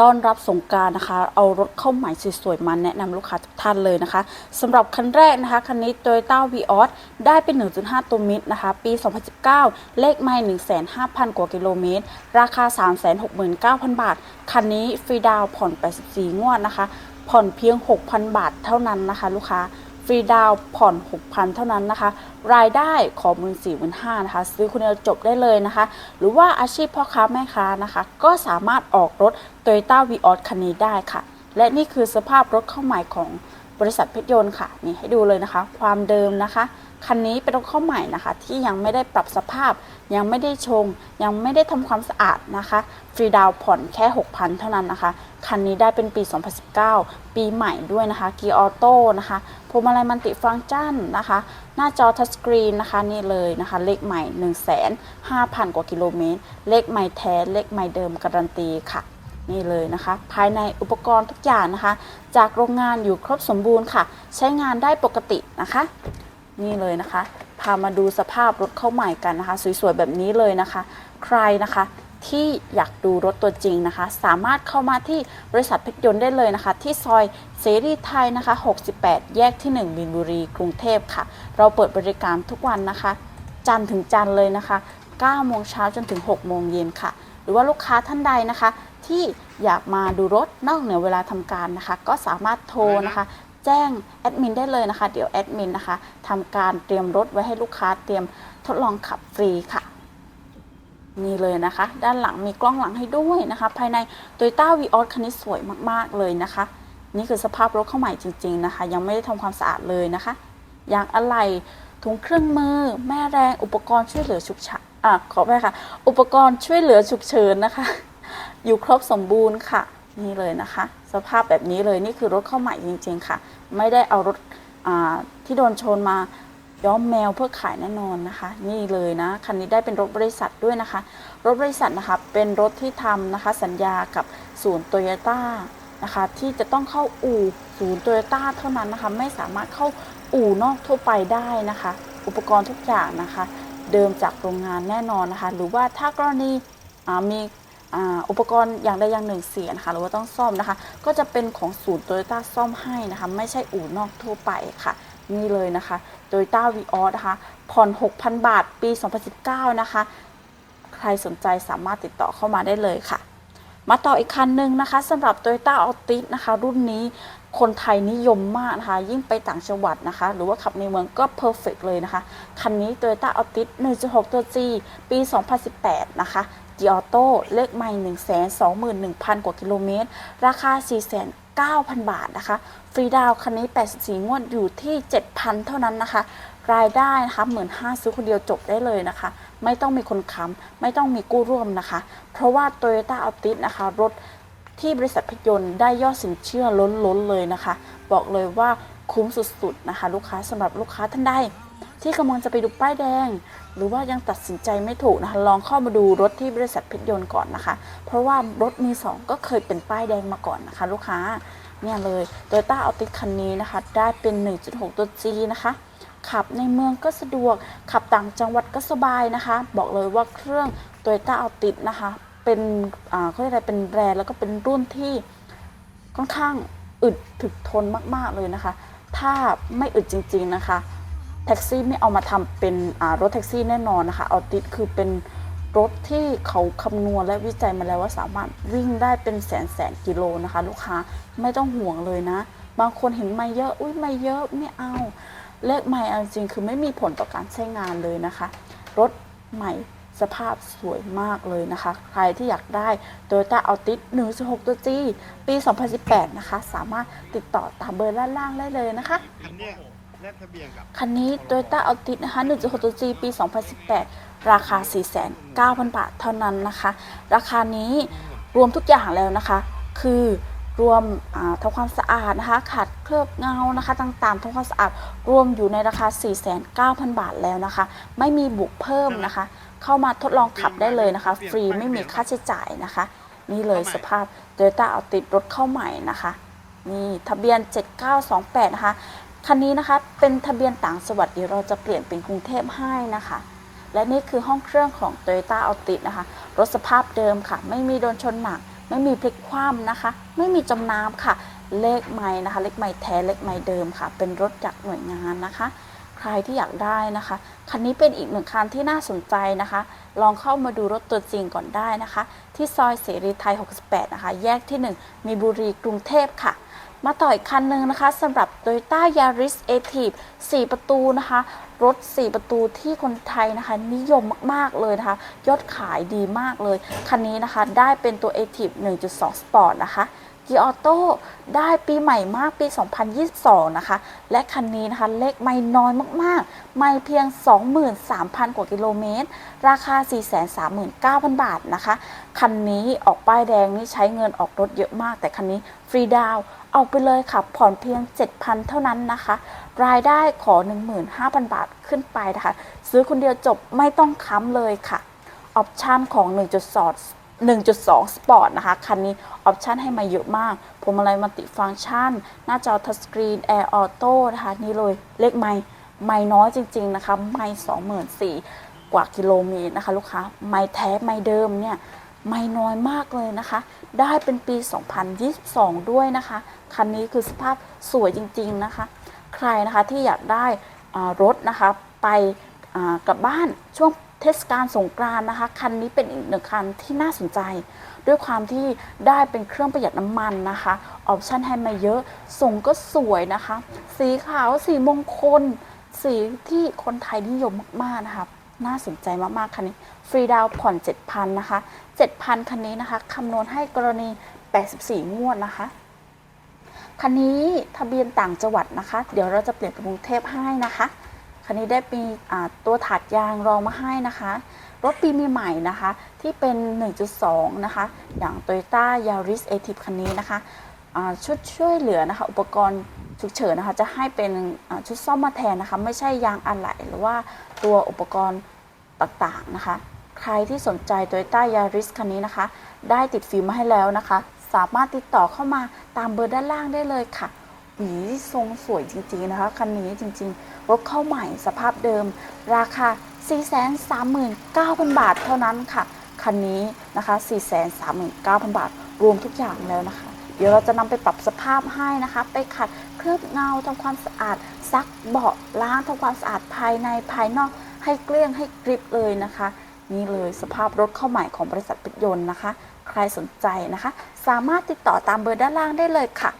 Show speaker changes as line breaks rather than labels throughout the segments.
ต้อนรับสงการนะคะ เอารถเข้าใหม่สวยๆมาแนะนำลูกค้าทุกท่านเลยนะคะสำหรับคันแรกนะคะ คันนี้ Toyota Vios ได้เป็น 1.5 ตัวมิดนะคะ ปี 2019 เลขไม่ 15,000 กว่ากิโลเมตร ราคา 369,000 บาท คันนี้ฟรีดาวผ่อน 84 งวดนะคะ ผ่อนเพียง 6,000 บาทเท่านั้นนะคะ ลูกค้า ฟรีดาวผ่อน 6,000 เท่านั้นนะคะ รายได้ขอมือสี่หมื่นห้านะคะ ซื้อคนเดียวจบได้เลยนะคะ หรือว่าอาชีพพ่อค้าแม่ค้านะคะ ก็สามารถออกรถ t o y ต้าวีออคันนี้ได้ค่ะ และนี่คือสภาพรถเข้าใหม่ของบริษัทเพชรยนต์ค่ะ นี่ให้ดูเลยนะคะ ความเดิมนะคะ คันนี้เป็นรถเข้าใหม่นะคะ ที่ยังไม่ได้ปรับสภาพ ยังไม่ได้ชง ยังไม่ได้ทำความสะอาดนะคะฟรีดาวผ่อนแค่ 6,000 เท่านั้นนะคะ คันนี้ได้เป็นปี 2019 ปีใหม่ด้วยนะคะกียร์ออโต้นะคะพวงมาลัยมันติฟังก์ชันนะคะ หน้าจอทัชสกรีนนะคะนี่เลยนะคะ เลขใหม่ 1 5 0 0 0 กว่ากิโลเมตร เลขใหม่แท้ เลขใหม่เดิมการันตีค่ะนี่เลยนะคะ ภายในอุปกรณ์ทุกอย่างนะคะ จากโรงงานอยู่ครบสมบูรณ์ค่ะ ใช้งานได้ปกตินะคะ นี่เลยนะคะ พามาดูสภาพรถเข้าใหม่กันนะคะ สวยๆแบบนี้เลยนะคะ ใครนะคะที่อยากดูรถตัวจริงนะคะ สามารถเข้ามาที่บริษัทเพชรยนต์ได้เลยนะคะ ที่ซอยเสรีไทยนะคะ 68 แยกที่ 1 บินบุรี กรุงเทพค่ะ เราเปิดบริการทุกวันนะคะ จันทร์ถึงจันทร์เลยนะคะ 9 โมงเช้าจนถึง 6 โมงเย็นค่ะ หรือว่าลูกค้าท่านใดนะคะ ที่อยากมาดูรถนอกเหนือเวลาทำการนะคะ ก็สามารถโทรนะคะ แจ้งแอดมินได้เลยนะคะ เดี๋ยวแอดมินนะคะทำการเตรียมรถไว้ให้ลูกค้าเตรียมทดลองขับฟรีค่ะนี่เลยนะคะ ด้านหลังมีกล้องหลังให้ด้วยนะคะ ภายใน Toyota v ีออสคันนี้สวยมากๆเลยนะคะ นี่คือสภาพรถเข้าใหม่จริง ๆนะคะ ยังไม่ได้ทำความสะอาดเลยนะคะยางอะไหล่ถุงเครื่องมือ แม่แรง อุปกรณ์ช่วยเหลือฉุกเฉินอะขอไปค่ะ อุปกรณ์ช่วยเหลือฉุกเฉินนะคะ อยู่ครบสมบูรณ์ค่ะ นี่เลยนะคะ สภาพแบบนี้เลยนี่คือรถเข้าใหม่จริง ๆ ค่ะ ไม่ได้เอารถที่โดนชนมาย้อมแมวเพื่อขายแน่นอนนะคะ นี่เลยนะคันนี้ได้เป็นรถบริษัทด้วยนะคะ รถบริษัทนะคะเป็นรถที่ทำนะคะสัญญากับศูนย์โตโยต้านะคะที่จะต้องเข้าอู่ศูนย์โตโยต้าเท่านั้นนะคะไม่สามารถเข้าอู่นอกทั่วไปได้นะคะ อุปกรณ์ทุกอย่างนะคะ เดิมจากโรงงานแน่นอนนะคะ หรือว่าถ้ากรณีมี อุปกรณ์อย่างใดอย่างหนึ่งเสียนะคะหรือว่าต้องซ่อมนะคะ ก็จะเป็นของศูนย์โตโยต้าซ่อมให้นะคะ ไม่ใช่อู่นอกทั่วไปค่ะ นี่เลยนะคะโตโยต้าวีออนะคะ ผ่อน 6,000 บาทปี 2019 นะคะ ใครสนใจสามารถติดต่อเข้ามาได้เลยค่ะ มาต่ออีกคันหนึ่งนะคะสำหรับ Toyota Altis นะคะ รุ่นนี้คนไทยนิยมมากนะคะ ยิ่งไปต่างจังหวัดนะคะ หรือว่าขับในเมืองก็เพอร์เฟกเลยนะคะ คันนี้ Toyota Altis 1.6 ตัว G ปี 2018 นะคะ G Auto เลขไม่121,000 กว่ากิโลเมตร ราคา 4,900 บาทนะคะ ฟรีดาวคันนี้ 84 งวดอยู่ที่ 7,000 เท่านั้นนะคะ รายได้นะคะเหมือนห้าซื้อคนเดียวจบได้เลยนะคะ ไม่ต้องมีคนค้ำไม่ต้องมีกู้ร่วมนะคะ เพราะว่า Toyota Altis นะคะ รถที่บริษัทพยนต์ได้ยอดสินเชื่อล้นๆเลยนะคะ บอกเลยว่าคุ้มสุดๆนะคะ ลูกค้าสำหรับลูกค้าท่านใดที่กำลังจะไปดูป้ายแดง หรือว่ายังตัดสินใจไม่ถูกนะคะลองเข้ามาดูรถที่บริษัทเพชรยนต์ก่อนนะคะ เพราะว่ารถมือสองก็เคยเป็นป้ายแดงมาก่อนนะคะ ลูกค้าเนี่ยเลย Toyota Altis คันนี้นะคะ ได้เป็น 1.6 ตัว G นะคะขับในเมืองก็สะดวก ขับต่างจังหวัดก็สบายนะคะ บอกเลยว่าเครื่อง Toyota Altis นะคะ เป็นอ่าเขาเรียกอะไรเป็นแบรนด์แล้วก็เป็นรุ่นที่ค่อนข้างอึดถึกทนมาก ๆ เลยนะคะ ถ้าไม่อึดจริง ๆ นะคะ แท็กซี่ไม่เอามาทำเป็นรถแท็กซี่แน่นอนนะคะ เอาติดคือเป็นรถที่เขาคำนวณและวิจัยมาแล้วว่าสามารถวิ่งได้เป็นแสนแสนกิโลนะคะ ลูกค้าไม่ต้องห่วงเลยนะ บางคนเห็นไม่เยอะ อุ้ยไม่เยอะไม่เอา เลขใหม่เอาจริงคือไม่มีผลต่อการใช้งานเลยนะคะ รถใหม่สภาพสวยมากเลยนะคะ ใครที่อยากได้ Toyota Altis 1.6 ตัว G ปี 2018 นะคะ สามารถติดต่อตามเบอร์ด้านล่างได้เลยนะคะ
คันเนี้ยแลกทะเบียนกับ
คันนี้ Toyota Altis นะคะ 1.6ตัว G ปี 2018 ราคา 4,900 บาทเท่านั้นนะคะ ราคานี้รวมทุกอย่างแล้วนะคะ คือรวมอ่าทำความสะอาดนะคะ ขัดเคลือบเงานะคะ ต่างๆทำความสะอาดรวมอยู่ในราคา 4,900 บาทแล้วนะคะ ไม่มีบุกเพิ่มนะคะ เข้ามาทดลองขับได้เลยนะคะ ฟรีไม่มีค่าใช้จ่ายนะคะ นี่เลยสภาพ Toyota Altis รถเข้าใหม่นะคะ นี่ทะเบียน 7928 นะคะ คันนี้นะคะเป็นทะเบียนต่างจังหวัดเดี๋ยวเราจะเปลี่ยนเป็นกรุงเทพให้นะคะ และนี่คือห้องเครื่องของ Toyota Altis นะคะ รถสภาพเดิมค่ะ ไม่มีโดนชนหนัก ไม่มีพลิกคว่ำนะคะ ไม่มีจมน้ำค่ะ เลขไม้นะคะ เลขไม้แท้เลขไม้เดิมค่ะ เป็นรถจากหน่วยงานนะคะ ใครที่อยากได้นะคะ คันนี้เป็นอีกหนึ่งคันที่น่าสนใจนะคะ ลองเข้ามาดูรถตัวจริงก่อนได้นะคะ ที่ซอยเสรีไทย 68 นะคะ แยกที่ 1 มีบุรีกรุงเทพค่ะ มาต่ออีกคันหนึ่งนะคะสำหรับ Toyota Yaris a t i v 4ประตูนะคะ รถ 4 ประตูที่คนไทยนะคะ นิยมมาก ๆ เลยนะคะ ยอดขายดีมากเลย คันนี้นะคะได้เป็นตัว a t i v 1.2 Sport นะคะ กีออโต้ได้ปีใหม่มากปี 2022 นะคะ และคันนี้นะคะ เลขไม่น้อยมากๆ ไม่เพียง 23,000 กว่ากิโลเมตร ราคา 439,000 บาทนะคะ คันนี้ออกป้ายแดงนี่ใช้เงินออกรถเยอะมาก แต่คันนี้ฟรีดาวเอาไปเลยค่ะ ผ่อนเพียง 7,000 เท่านั้นนะคะ รายได้ขอ 15,000 บาทขึ้นไปนะคะ ซื้อคนเดียวจบไม่ต้องค้ำเลยค่ะ ออปชันของ 1.2 1.2 Sport นะคะ คันนี้ออปชันให้มาเยอะมากพวงมาลัยมัลติฟังก์ชัน หน้าจอทัชสกรีนแอร์ออโต้นะคะ นี่เลยเลขไม่ไม่น้อยจริง ๆ นะคะ ไม่24,000 กว่ากิโลเมตรนะคะ ลูกค้า ไม่แท้ไม่เดิมเนี่ย ไม่น้อยมากเลยนะคะ ได้เป็นปี 2022 ด้วยนะคะ คันนี้คือสภาพสวยจริง ๆ นะคะ ใครนะคะที่อยากได้รถนะคะ ไปกลับบ้านช่วง ทศกาลสงกรานต์นะคะ คันนี้เป็นอีกหนึ่งคันที่น่าสนใจ ด้วยความที่ได้เป็นเครื่องประหยัดน้ำมันนะคะออปชันให้มาเยอะส่งก็สวยนะคะ สีขาวสีมงคล สีที่คนไทยนิยมมากๆนะคะน่าสนใจมากๆคันนี้ ฟรีดาวผ่อน 7,000 นะคะ 7,000 คันนี้นะคะคำนวณให้กรณี 84 งวดนะคะ คันนี้ทะเบียนต่างจังหวัดนะคะ เดี๋ยวเราจะเปลี่ยนเป็นกรุงเทพให้นะคะ คันนี้ได้ปีตัวถาดยางรองมาให้นะคะ รถปีมีใหม่นะคะ ที่เป็น 1.2 นะคะ อย่าง Toyota Yaris a t i v คันนี้นะคะชุดช่วยเหลือนะคะ อุปกรณ์ฉุกเฉินนะคะ จะให้เป็นชุดซ่อมมาแทนนะคะ ไม่ใช่ยางอะไหล่หรือว่าตัวอุปกรณ์ต่างๆนะคะ ใครที่สนใจ Toyota Yaris คันนี้นะคะ ได้ติดฟิล์มมาให้แล้วนะคะ สามารถติดต่อเข้ามาตามเบอร์ด้านล่างได้เลยค่ะ หวีทรงสวยจริงๆนะคะคันนี้จริงๆ รถเข้าใหม่สภาพเดิม ราคา 439,000 บาทเท่านั้นค่ะ คันนี้นะคะ 439,000 บาท รวมทุกอย่างแล้วนะคะ เดี๋ยวเราจะนำไปปรับสภาพให้นะคะ ไปขัดเคลือบเงาทำความสะอาด ซักเบาะล้างทำความสะอาดภายในภายนอกให้เกลี้ยงให้กริบเลยนะคะ นี่เลยสภาพรถเข้าใหม่ของบริษัทรถยนต์นะคะ ใครสนใจนะคะ สามารถติดต่อตามเบอร์ด้านล่างได้เลยค่ะ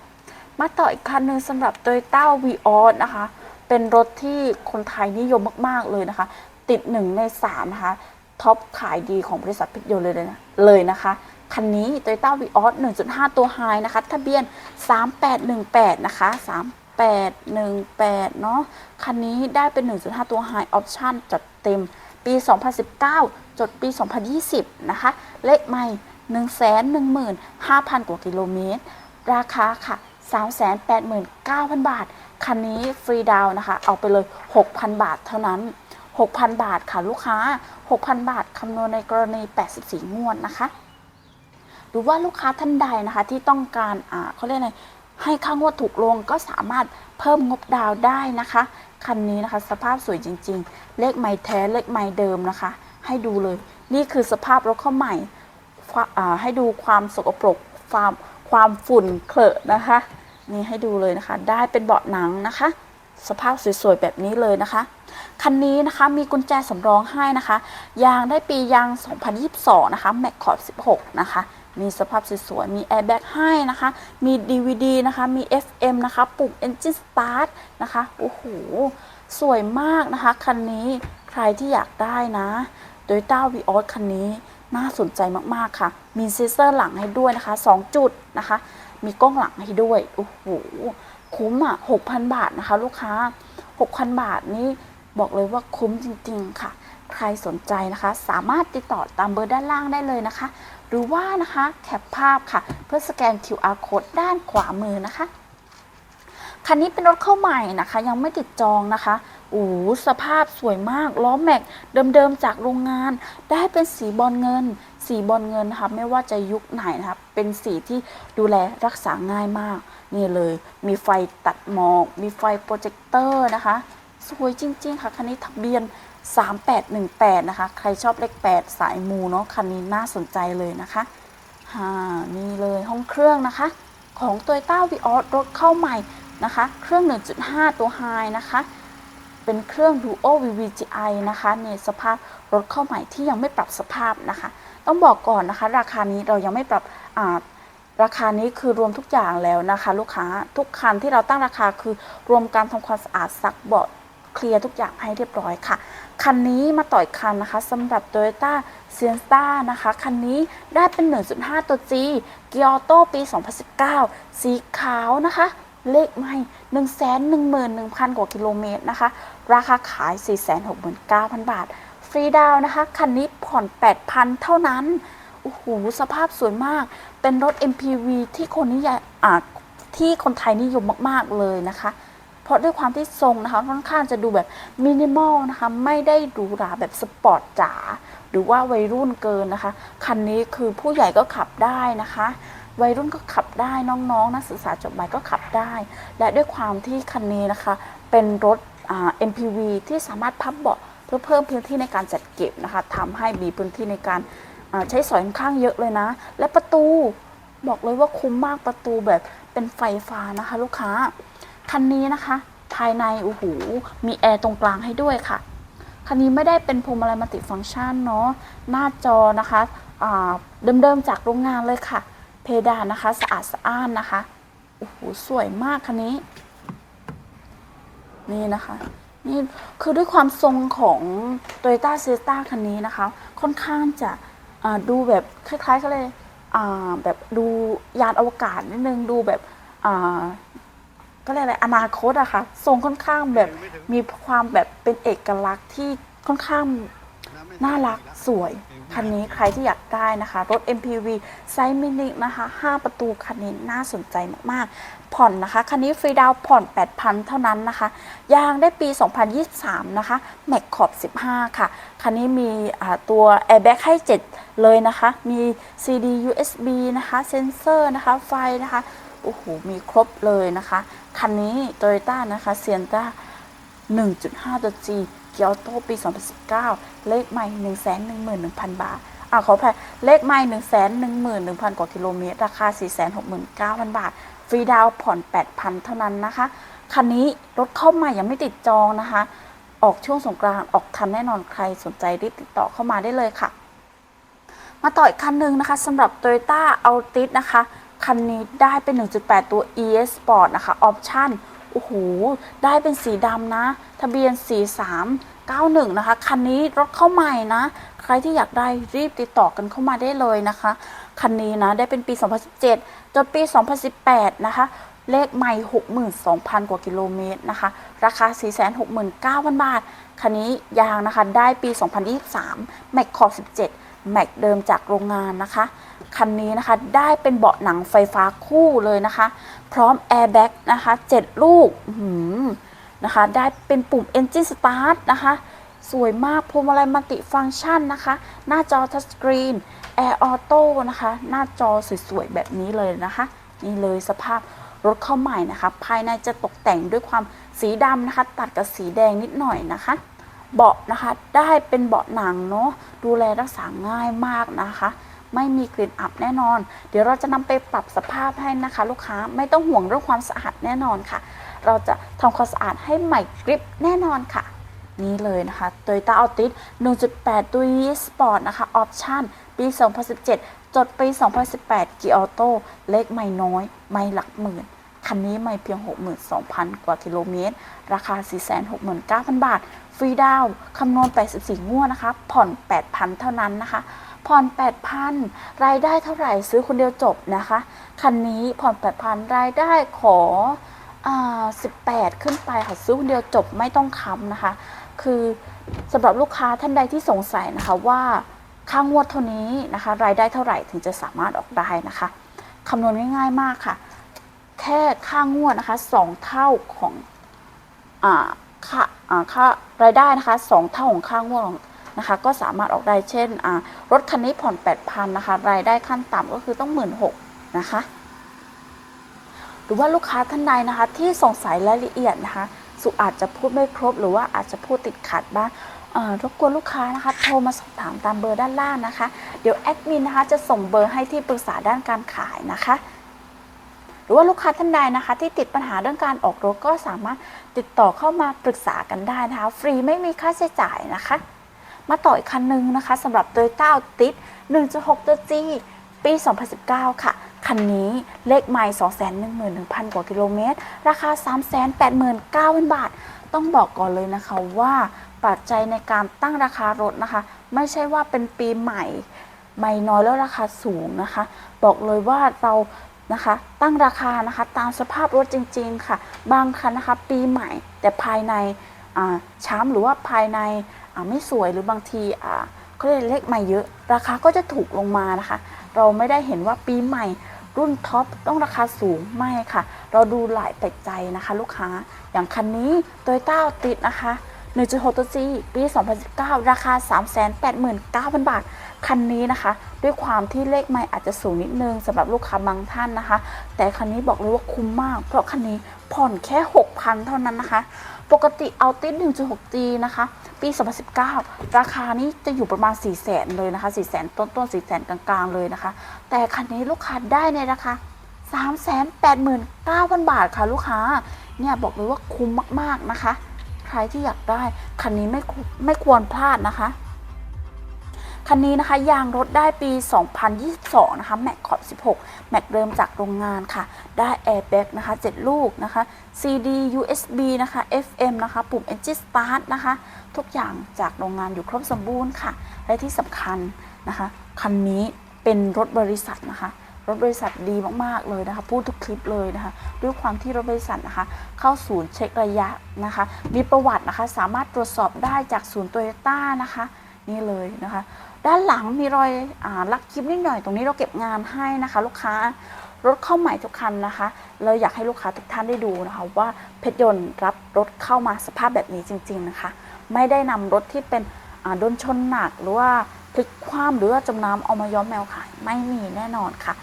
มาต่ออีกคันหนึ่งสำหรับ Toyota v ีออสนะคะ เป็นรถที่คนไทยนิยมมาก ๆ เลยนะคะ ติดหนึ่งในสามนะคะ ท็อปขายดีของบริษัทพิทยนต์เลยนะเลยนะคะ คันนี้ Toyota v ีออส1.5 ตัวไฮนะคะ ทะเบียน 3818 นะคะ 3818 เนาะ คันนี้ได้เป็น 1.5 ตัวไฮออปชั่นจัดเต็มปี 2019 จดปี 2020 นะคะ เลขไม่ 115,000 กว่ากิโลเมตร ราคาค่ะ 389,000 บาท คันนี้ฟรีดาวนะคะ เอาไปเลย 6,000 บาทเท่านั้น 6,000 บาทค่ะลูกค้า 6,000 บาทคำนวณในกรณี 84 งวดนะคะ หรือว่าลูกค้าท่านใดนะคะที่ต้องการอ่าเขาเรียกอะไรให้ค่างวดถูกลงก็สามารถเพิ่มงบดาวได้นะคะ คันนี้นะคะสภาพสวยจริง ๆ เลขไม่แท้เลขไม่เดิมนะคะ ให้ดูเลย นี่คือสภาพรถเข้าใหม่ให้ดูความสกปรกความความฝุ่นเคลอะนะคะ นี่ให้ดูเลยนะคะ ได้เป็นเบาะหนังนะคะ สภาพสวยๆแบบนี้เลยนะคะ คันนี้นะคะมีกุญแจสำรองให้นะคะ ยางได้ปียาง 2022 นะคะแม็กคอร์ด16 นะคะ มีสภาพสวยๆมีแอร์แบ็กให้นะคะ มี DVD นะคะ มี FM นะคะ ปุ่ม Engine Start นะคะ โอ้โห สวยมากนะคะ คันนี้ใครที่อยากได้นะ Toyota v ีออสคันนี้ น่าสนใจมากๆค่ะ มีเซนเซอร์หลังให้ด้วยนะคะ 2 จุดนะคะ มีกล้องหลังให้ด้วยโอ้โหคุ้มอะ6,000 บาทนะคะ ลูกค้า 6,000 บาทนี้บอกเลยว่าคุ้มจริง ๆ ค่ะ ใครสนใจนะคะ สามารถติดต่อตามเบอร์ด้านล่างได้เลยนะคะ หรือว่านะคะแคปภาพค่ะ เพื่อสแกน QR code ด้านขวามือนะคะ คันนี้เป็นรถเข้าใหม่นะคะ ยังไม่ติดจองนะคะ โอ้สภาพสวยมาก ล้อแม็กเดิมๆจากโรงงาน ได้เป็นสีบอลเงิน สีบอลเงินนะคะไม่ว่าจะยุคไหนนะคะเป็นสีที่ดูแลรักษาง่ายมาก นี่เลย มีไฟตัดหมอก มีไฟโปรเจคเตอร์นะคะ สวยจริง ๆ ค่ะ คันนี้ทะเบียน 3818 นะคะ ใครชอบเลข 8 สายมูเนาะ คันนี้น่าสนใจเลยนะคะฮ่านี่เลยห้องเครื่องนะคะ ของ Toyota v i o s รถเข้าใหม่นะคะ เครื่อง 1.5 ตัว High นะคะ เป็นเครื่อง Duo VVGI นะคะเนี่ยสภาพรถเข้าใหม่ที่ยังไม่ปรับสภาพนะคะ ต้องบอกก่อนนะคะ ราคานี้เรายังไม่ปรับอ่าราคานี้คือรวมทุกอย่างแล้วนะคะ ลูกค้าทุกคันที่เราตั้งราคาคือรวมการทำความสะอาดซักเบาะเคลียร์ทุกอย่างให้เรียบร้อยค่ะ คันนี้มาต่อยคันนะคะสำหรับ Toyota s i e n t a นะคะ คันนี้ได้เป็น 1.5 ตัว G เกียร์โตปี 2019 สีขาวนะคะ เลขไม่111,000 กว่ากิโลเมตรนะคะ ราคาขาย 469,000 บาท ฟรีดาวนะคะ คันนี้ผ่อน 8,000 เท่านั้น โอ้โห สภาพสวยมาก เป็นรถ MPV ที่คนนิยมอ่าที่คนไทยนิยมมาก ๆ เลยนะคะ เพราะด้วยความที่ทรงนะคะค่อนข้างจะดูแบบมินิมอลนะคะ ไม่ได้หรูหราแบบสปอร์ตจ๋า หรือว่าวัยรุ่นเกินนะคะ คันนี้คือผู้ใหญ่ก็ขับได้นะคะ วัยรุ่นก็ขับได้น้องๆนักศึกษาจบใหม่ก็ขับได้ และด้วยความที่คันนี้นะคะ เป็นรถ MPV ที่สามารถพับเบาะเพื่อเพิ่มพื้นที่ในการจัดเก็บนะคะทำให้มีพื้นที่ในการใช้สอยค่อนข้างเยอะเลยนะ และประตูบอกเลยว่าคุ้มมากประตูแบบเป็นไฟฟ้านะคะ ลูกค้า คันนี้นะคะ ภายในโอ้โหมีแอร์ตรงกลางให้ด้วยค่ะ คันนี้ไม่ได้เป็นพวงมาลัยมัลติฟังก์ชันเนาะหน้าจอนะคะเดิมๆจากโรงงานเลยค่ะ เพดานนะคะ สะอาดสะอ้านนะคะ โอ้โห สวยมากคันนี้ นี่นะคะ นี่คือด้วยความทรงของ Toyota s i e s t a คันนี้นะคะ ค่อนข้างจะดูแบบคล้ายๆเขาเลยแบบดูยานอวกาศนิดนึง ดูแบบก็เรียกอะไรอนาคตอะค่ะทรงค่อนข้างแบบมีความแบบเป็นเอกลักษณ์ที่ค่อนข้างน่ารักสวย คันนี้ใครที่อยากได้นะคะ รถ MPV ไซส์มินินะคะ 5 ประตูคันนี้น่าสนใจมากๆ ผ่อนนะคะ คันนี้ฟรีดาวผ่อน 8,000 เท่านั้นนะคะ ยางได้ปี 2023 นะคะ แม็กขอบ 15 ค่ะ คันนี้มีตัว Airbag ให้ 7 เลยนะคะ มี CD USB นะคะ เซนเซอร์นะคะ ไฟนะคะโอ้โห มีครบเลยนะคะ คันนี้ Toyota นะคะ s i e n t a 1.5ตัว G เกียร์โตปี 2019 เลขใหม่ 111,000 บาทอ่าขออภัยเลขใหม่111,000 กว่ากิโลเมตร ราคา 469,000 บาท ฟรีดาวน์ผ่อน 8,000 เท่านั้นนะคะ คันนี้รถเข้าม่ยังไม่ติดจองนะคะ ออกช่วงสงกรานต์ออกทันแน่นอนใครสนใจรีบติดต่อเข้ามาได้เลยค่ะ มาต่ออีกคันหนึ่งนะคะสำหรับ Toyota Altis นะคะ คันนี้ได้เป็น 1.8 ตัว ES Sport นะคะออปชั่น โอ้โห ได้เป็นสีดำนะ ทะเบียน4391นะคะ คันนี้รถเข้าใหม่นะ ใครที่อยากได้รีบติดต่อกันเข้ามาได้เลยนะคะ คันนี้นะ ได้เป็นปี 2017 จนปี 2018 นะคะ เลขใหม่ 62,000 กว่ากิโลเมตรนะคะ ราคา 469,000 บาท คันนี้ยางนะคะ ได้ปี 2023 แม็กขอบ 17 แม็กเดิมจากโรงงานนะคะ คันนี้นะคะ ได้เป็นเบาะหนังไฟฟ้าคู่เลยนะคะ พร้อมแอร์แบ็กนะคะ7ลูกนะคะ ได้เป็นปุ่ม Engine Start นะคะ สวยมากพวงมาลัยมัลติฟังก์ชันนะคะ หน้าจอทัชสกรีนแอร์ออโต้นะคะ หน้าจอสวยๆ แบบนี้เลยนะคะ นี่เลยสภาพรถเข้าใหม่นะคะ ภายในจะตกแต่งด้วยความสีดำนะคะ ตัดกับสีแดงนิดหน่อยนะคะ เบาะนะคะได้เป็นเบาะหนังเนาะดูแลรักษาง่ายมากนะคะ ไม่มีกลิ่นอับแน่นอน เดี๋ยวเราจะนำไปปรับสภาพให้นะคะ ลูกค้าไม่ต้องห่วงเรื่องความสะอาดแน่นอนค่ะ เราจะทำความสะอาดให้ใหม่กริบแน่นอนค่ะ นี่เลยนะคะ Toyota Altis 1.8 ตัว e Sport นะคะออปชั่นปี 2017 จดปี 2018 G Auto เลขไม่น้อย ไม่หลักหมื่น คันนี้ไม่เพียง 62,000 กว่ากิโลเมตร ราคา 469,000 บาท ฟรีดาวน์คำนวณ 84 งวดนะคะ ผ่อน 8,000 เท่านั้นนะคะ ผ่อน 8,000 รายได้เท่าไหร่ซื้อคนเดียวจบนะคะ คันนี้ผ่อน 8,000 รายได้ขออ18 ขึ้นไปค่ะซื้อคนเดียวจบไม่ต้องค้ำนะคะ คือสำหรับลูกค้าท่านใดที่สงสัยนะคะว่าค่างวดเท่านี้นะคะ รายได้เท่าไหร่ถึงจะสามารถออกได้นะคะคำนวณง่าย ๆมากค่ะ แค่ค่างวดนะคะสองเท่าของอ่าค่าอ่าค่ารายได้นะคะสองเท่าของค่างวดของ นะคะก็สามารถออกได้เช่นรถคันนี้ผ่อน 8,000นะคะรายได้ขั้นต่ำก็คือต้อง 1 6ื่นนะคะหรือว่าลูกค้าท่านใดนะคะที่สงสัยรายละเอียดนะคะสุอาจจะพูดไม่ครบ หรือว่าอาจจะพูดติดขัดบ้างรบกวนลูกค้านะคะโทรมาสอบถามตามเบอร์ด้านล่างนะคะ เดี๋ยวแอดมินนะคะจะส่งเบอร์ให้ที่ปรึกษาด้านการขายนะคะ หรือว่าลูกค้าท่านใดนะคะ ที่ติดปัญหาเรื่องการออกรถก็สามารถติดต่อเข้ามาปรึกษากันได้นะคะ ฟรีไม่มีค่าใช้จ่ายนะคะ มาต่ออีกคันหนึ่งนะคะสำหรับ Toyota Altis 1.6 ตัว G ปี 2019 ค่ะ คันนี้เลขไม่211,000 กว่ากิโลเมตร ราคา 389,000 บาท ต้องบอกก่อนเลยนะคะว่าปัจจัยในการตั้งราคารถนะคะ ไม่ใช่ว่าเป็นปีใหม่ไม่น้อยแล้วราคาสูงนะคะ บอกเลยว่าเรานะคะ ตั้งราคานะคะ ตามสภาพรถจริง ๆ ค่ะ บางคันนะคะ ปีใหม่แต่ภายในอ่าช้ำหรือว่าภายใน ไม่สวยหรือบางทีอ่าเขาเรียกเลขใหม่เยอะ ราคาก็จะถูกลงมานะคะ เราไม่ได้เห็นว่าปีใหม่รุ่นท็อปต้องราคาสูงไม่ค่ะ เราดูหลายปัจจัยนะคะ ลูกค้าอย่างคันนี้ Toyota ติดนะคะ 1.6 ตัว G ปี 2019 ราคา 389,000 บาท คันนี้นะคะ ด้วยความที่เลขไม่อาจจะสูงนิดนึงสำหรับลูกค้าบางท่านนะคะ แต่คันนี้บอกเลยว่าคุ้มมาก เพราะคันนี้ผ่อนแค่ 6,000 เท่านั้นนะคะ ปกติเอาติด 1.6G นะคะ ปี 2019 ราคานี้จะอยู่ประมาณ 4 0 0แสนเลยนะคะ 4 0 0แสนต้นต้น4 0 0แสนกลางๆ เลยนะคะ แต่คันนี้ลูกค้าได้ในราคา 389,000 บาทค่ะลูกค้า เนี่ยบอกเลยว่าคุ้มมากๆนะคะ ใครที่อยากได้ คันนี้ไม่ไม่ควรพลาดนะคะ คันนี้นะคะยางรถได้ปี 2022 นะคะแม็กขอบ 16 แม็กเริ่มจากโรงงานค่ะ ได้แอร์แบ็กนะคะ 7 ลูกนะคะ CD USB นะคะ FM นะคะ ปุ่ม Engine Start นะคะ ทุกอย่างจากโรงงานอยู่ครบสมบูรณ์ค่ะ และที่สำคัญนะคะ คันนี้เป็นรถบริษัทนะคะรถบริษัทดีมากๆเลยนะคะ พูดทุกคลิปเลยนะคะ ด้วยความที่รถบริษัทนะคะ เข้าศูนย์เช็คระยะนะคะ มีประวัตินะคะ สามารถตรวจสอบได้จากศูนย์โตโยต้านะคะ นี่เลยนะคะ ด้านหลังมีรอยอลักคลิปนิดหน่อย ตรงนี้เราเก็บงานให้นะคะ ลูกค้ารถเข้าใหม่ทุกคันนะคะ เราอยากให้ลูกค้าทุกท่านได้ดูนะคะ ว่าเพชรยนต์รับรถเข้ามาสภาพแบบนี้จริง ๆนะคะ ไม่ได้นำรถที่เป็นโดนชนหนักหรือว่าพลิกคว่ำหรือว่าจมน้ำเอามาย้อมแมวขายไม่มีแน่นอนค่ะ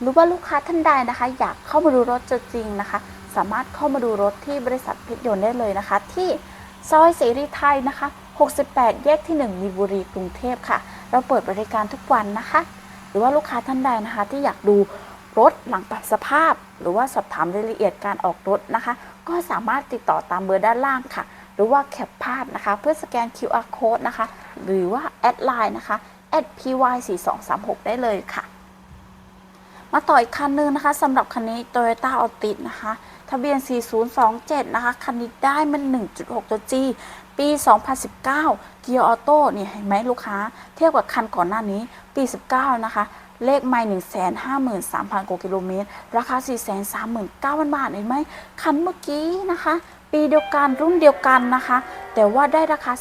หรือว่าลูกค้าท่านใดนะคะ อยากเข้ามาดูรถจริงๆนะคะ สามารถเข้ามาดูรถที่บริษัทเพชรยนต์ได้เลยนะคะ ที่ซอยเสรีไทยนะคะ 68 แยกที่ 1 มีบุรีกรุงเทพค่ะ เราเปิดบริการทุกวันนะคะ หรือว่าลูกค้าท่านใดนะคะ ที่อยากดูรถหลังปรับสภาพ หรือว่าสอบถามรายละเอียดการออกรถนะคะ ก็สามารถติดต่อตามเบอร์ด้านล่างค่ะ หรือว่าแคปภาพนะคะ เพื่อสแกน QR code นะคะ หรือว่าแอดไลน์นะคะ @py4236 ได้เลยค่ะ มาต่ออีกคันนึงนะคะสำหรับคันนี้ Toyota Altis นะคะ ทะเบียน 4027 นะคะ คันนี้ได้มัน 1.6 ตัว G ปี 2019เกียร์ออโต้เนี่ยเห็นไหมลูกค้า เทียบกับคันก่อนหน้านี้ ปี 19 นะคะ เลขไม่153,000กว่ากิโลเมตร ราคา439,000บาทเห็นไหม คันเมื่อกี้นะคะ ปีเดียวกันรุ่นเดียวกันนะคะ แต่ว่าได้ราคา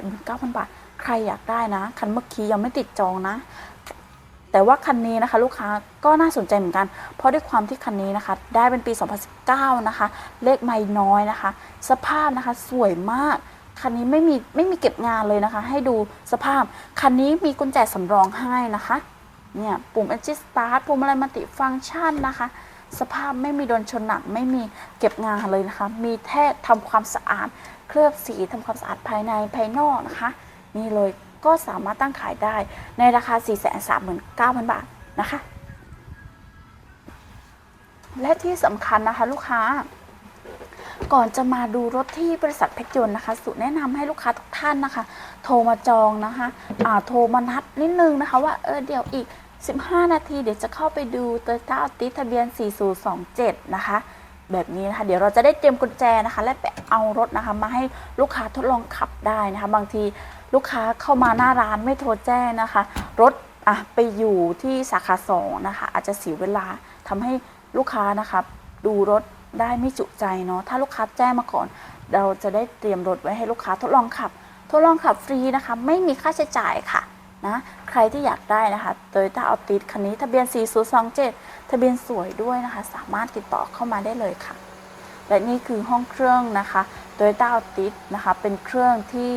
389,000บาท ใครอยากได้นะ คันเมื่อกี้ยังไม่ติดจองนะ แต่ว่าคันนี้นะคะลูกค้าก็น่าสนใจเหมือนกัน เพราะด้วยความที่คันนี้นะคะ ได้เป็นปี 2019 นะคะ เลขไม่น้อยนะคะ สภาพนะคะสวยมาก คันนี้ไม่มีไม่มีเก็บงานเลยนะคะ ให้ดูสภาพ คันนี้มีกุญแจสำรองให้นะคะ เนี่ยปุ่ม Engine Start ปุ่มอะไรมัลติฟังก์ชันนะคะ สภาพไม่มีโดนชนหนักไม่มีเก็บงานเลยนะคะ มีแค่ทำความสะอาด เคลือบสีทำความสะอาดภายในภายนอกนะคะ นี่เลย ก็สามารถตั้งขายได้ในราคา 439,000 บาทนะคะ และที่สำคัญนะคะลูกค้า ก่อนจะมาดูรถที่บริษัทเพชรยนต์นะคะ สุแนะนำให้ลูกค้าทุกท่านนะคะ โทรมาจองนะคะอ่าโทรมานัดนิดนึงนะคะว่าเออเดี๋ยวอีก 15 นาทีเดี๋ยวจะเข้าไปดูโตโยต้าติทะเบียน 4027 นะคะแบบนี้นะคะเดี๋ยวเราจะได้เตรียมกุญแจนะคะ และไปเอารถนะคะมาให้ลูกค้าทดลองขับได้นะคะ บางที ลูกค้าเข้ามาหน้าร้านไม่โทรแจ้งนะคะ รถอะไปอยู่ที่สาขาสองนะคะ อาจจะเสียเวลาทำให้ลูกค้านะคะดูรถได้ไม่จุใจเนาะถ้าลูกค้าแจ้งมาก่อน เราจะได้เตรียมรถไว้ให้ลูกค้าทดลองขับ ทดลองขับฟรีนะคะ ไม่มีค่าใช้จ่ายค่ะนะใครที่อยากได้นะคะ Toyota Altis คันนี้ทะเบียน 4027 ทะเบียนสวยด้วยนะคะ สามารถติดต่อเข้ามาได้เลยค่ะ และนี่คือห้องเครื่องนะคะ Toyota Altis นะคะ เป็นเครื่องที่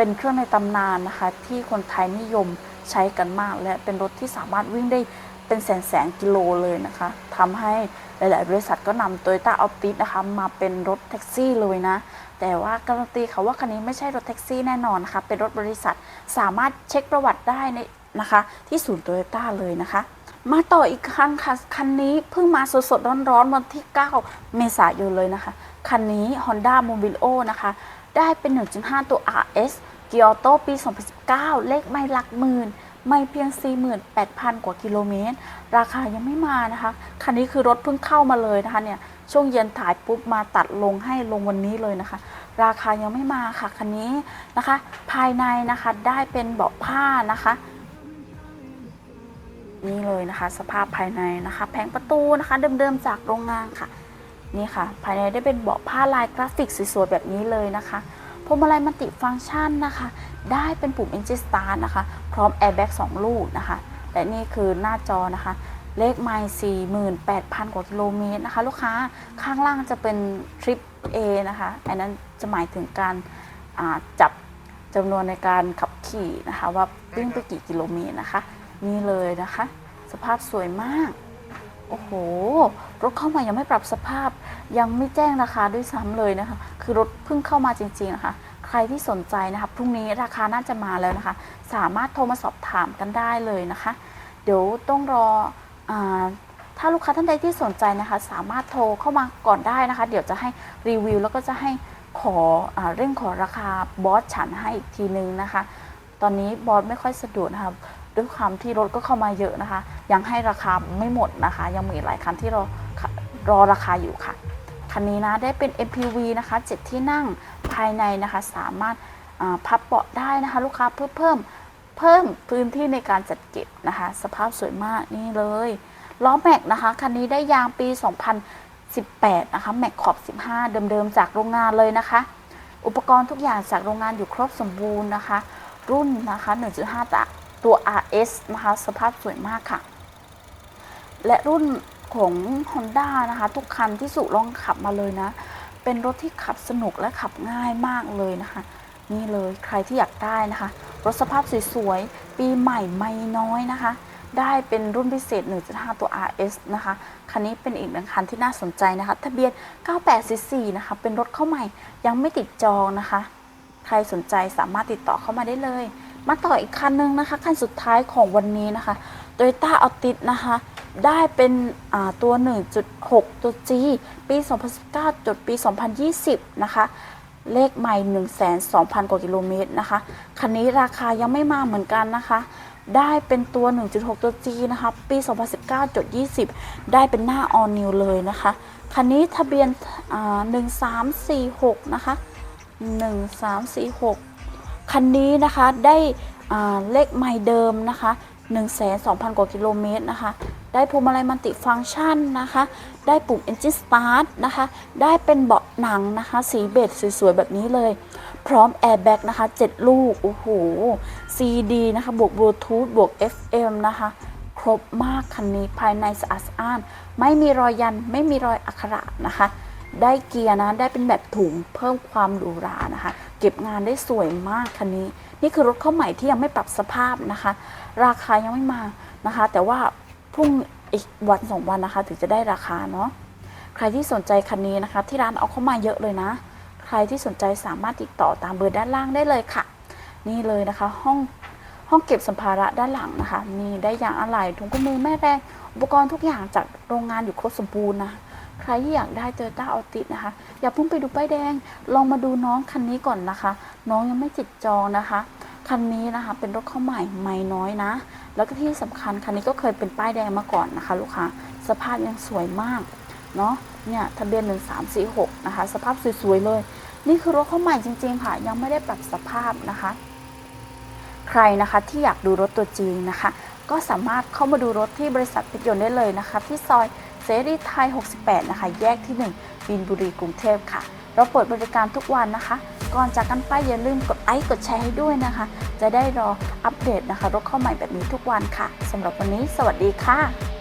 เป็นเครื่องในตำนานนะคะ ที่คนไทยนิยมใช้กันมาก และเป็นรถที่สามารถวิ่งได้เป็นแสนแสนกิโลเลยนะคะทำให้หลาย ๆ บริษัทก็นำ Toyota Altis นะคะ มาเป็นรถแท็กซี่เลยนะ แต่ว่าการันตีค่ะว่าคันนี้ไม่ใช่รถแท็กซี่แน่นอนนะคะ เป็นรถบริษัทสามารถเช็คประวัติได้ในนะคะ ที่ศูนย์โตโยต้าเลยนะคะ มาต่ออีกคันค่ะ คันนี้เพิ่งมาสดๆร้อนๆวันที่ 9 เมษายนเลยนะคะ คันนี้ Honda m o b i l o นะคะ ได้เป็น 1.5 ตัว RS เกียร์โตปี 2019 เลขไม่หลักหมื่น ไม่เพียง 48,000 กว่ากิโลเมตร ราคายังไม่มานะคะ คันนี้คือรถเพิ่งเข้ามาเลยนะคะเนี่ย ช่วงเย็นถ่ายปุ๊บมาตัดลงให้ลงวันนี้เลยนะคะ ราคายังไม่มาค่ะคันนี้นะคะ ภายในนะคะได้เป็นเบาะผ้านะคะนี่เลยนะคะ สภาพภายในนะคะ แผงประตูนะคะ เดิมๆจากโรงงานค่ะ นี่ค่ะ ภายในได้เป็นเบาะผ้าลายกราฟิกสวยๆแบบนี้เลยนะคะ พวงมาลัยมัลติฟังก์ชันนะคะ ได้เป็นปุ่ม Engine Start นะคะ พร้อม Airbag 2 ลูกนะคะ และนี่คือหน้าจอนะคะ เลขไมล์48,000 กว่ากิโลเมตรนะคะ ลูกค้าข้างล่างจะเป็นทริป A นะคะ อันนั้นจะหมายถึงการจับจำนวนในการขับขี่นะคะ ว่าวิ่งไปกี่กิโลเมตรนะคะ นี่เลยนะคะ สภาพสวยมาก โอ้โห รถเข้ามายังไม่ปรับสภาพ ยังไม่แจ้งราคาด้วยซ้ำเลยนะคะ คือรถเพิ่งเข้ามาจริง ๆ นะคะ ใครที่สนใจนะคะพรุ่งนี้ราคาน่าจะมาแล้วนะคะ สามารถโทรมาสอบถามกันได้เลยนะคะ เดี๋ยวต้องรออถ้าลูกค้าท่านใดที่สนใจนะคะ สามารถโทรเข้ามาก่อนได้นะคะ เดี๋ยวจะให้รีวิวแล้วก็จะให้ขออเร่งขอราคาบอสฉันให้อีกทีนึงนะคะ ตอนนี้บอสไม่ค่อยสะดวกนะคะ ด้วยความที่รถก็เข้ามาเยอะนะคะ ยังให้ราคาไม่หมดนะคะ ยังมีหลายคันที่รอรอราคาอยู่ค่ะ คันนี้นะได้เป็น MPV นะคะ7ที่นั่งภายในนะคะ สามารถาพับเบาะได้นะคะ ลูกค้าเพื่อเพิ่มเพิ่มพื้นที่ในการจัดเก็บนะคะ สภาพสวยมากนี่เลยล้อแม็กนะคะคันนี้ได้ยางปี 2018 นะคะแม็กขอบ 15 เดิมๆจากโรงงานเลยนะคะ อุปกรณ์ทุกอย่างจากโรงงานอยู่ครบสมบูรณ์นะคะ รุ่นนะคะ 1.5ตัว ตัว RS นะคะสภาพสวยมากค่ะ และรุ่นของ Honda นะคะ ทุกคันที่สุลองขับมาเลยนะ เป็นรถที่ขับสนุกและขับง่ายมากเลยนะคะ นี่เลยใครที่อยากได้นะคะ รถสภาพสวยๆ ปีใหม่ไม่น้อยนะคะ ได้เป็นรุ่นพิเศษ 1.5 ตัว RS นะคะ คันนี้เป็นอีกหนึ่งคันที่น่าสนใจนะคะ ทะเบียน 9844นะคะ เป็นรถเข้าใหม่ยังไม่ติดจองนะคะ ใครสนใจสามารถติดต่อเข้ามาได้เลย มาต่ออีกคันนึงนะคะ คันสุดท้ายของวันนี้นะคะ Toyota Altis นะคะ ได้เป็นตัว 1.6 ตัว G ปี 2019จดปี 2020 นะคะ เลขใหม่ 102,000 กว่ากิโลเมตรนะคะ คันนี้ราคายังไม่มาเหมือนกันนะคะ ได้เป็นตัว 1.6 ตัว G นะคะ ปี 2019จด20 ได้เป็นหน้า all new เลยนะคะ คันนี้ทะเบียน 1346 นะคะ 1346 คันนี้นะคะได้เลขใหม่เดิมนะคะ1 2 0 0 0 กว่ากิโลเมตรนะคะ ได้พวงมาลัยมัลติฟังก์ชันนะคะ ได้ปุ่ม Engine Start นะคะ ได้เป็นเบาะหนังนะคะ สีเบจสวยๆ แบบนี้เลย พร้อม Airbag นะคะ 7 ลูก โอ้โห CD นะคะ บวก Bluetooth บวก FM นะคะ ครบมากคันนี้ภายในสะอาดสะอ้าน ไม่มีรอยยัน ไม่มีรอยอักขระนะคะ ได้เกียร์นะได้เป็นแบบถุงเพิ่มความหรูหรานะคะ เก็บงานได้สวยมากคันนี้ นี่คือรถเข้าใหม่ที่ยังไม่ปรับสภาพนะคะ ราคายังไม่มานะคะ แต่ว่าพรุ่งอีกวันสองวันนะคะ ถึงจะได้ราคาเนาะใครที่สนใจคันนี้นะคะ ที่ร้านเอาเข้ามาเยอะเลยนะ ใครที่สนใจสามารถติดต่อตามเบอร์ด้านล่างได้เลยค่ะ นี่เลยนะคะ ห้องห้องเก็บสัมภาระด้านหลังนะคะนี่ได้ยางอะไหล่ถุงกุ้มือแม่แรงอุปกรณ์ทุกอย่างจากโรงงานอยู่ครบสมบูรณ์นะ ใครที่อยากได้เจอต้าออตินะคะ อย่าเพิ่งไปดูป้ายแดง ลองมาดูน้องคันนี้ก่อนนะคะ น้องยังไม่จิตจองนะคะ คันนี้นะคะเป็นรถเข้าใหม่ไม่น้อยนะ แล้วก็ที่สำคัญคันนี้ก็เคยเป็นป้ายแดงมาก่อนนะคะ ลูกค้า สภาพยังสวยมากเนาะ เนี่ยทะเบียน 1346 นะคะ สภาพสวยๆเลย นี่คือรถเข้าใหม่จริงๆค่ะ ยังไม่ได้ปรับสภาพนะคะ ใครนะคะที่อยากดูรถตัวจริงนะคะ ก็สามารถเข้ามาดูรถที่บริษัทพชรยนต์ได้เลยนะคะที่ซอย เสรีไทย 68 นะคะ แยกที่ 1 บินบุรีกรุงเทพค่ะ เราเปิดบริการทุกวันนะคะ ก่อนจากกันไปอย่าลืมกดไลค์กดแชร์ให้ด้วยนะคะ จะได้รออัปเดตนะคะ รถเข้าใหม่แบบนี้ทุกวันค่ะสำหรับวันนี้ สวัสดีค่ะ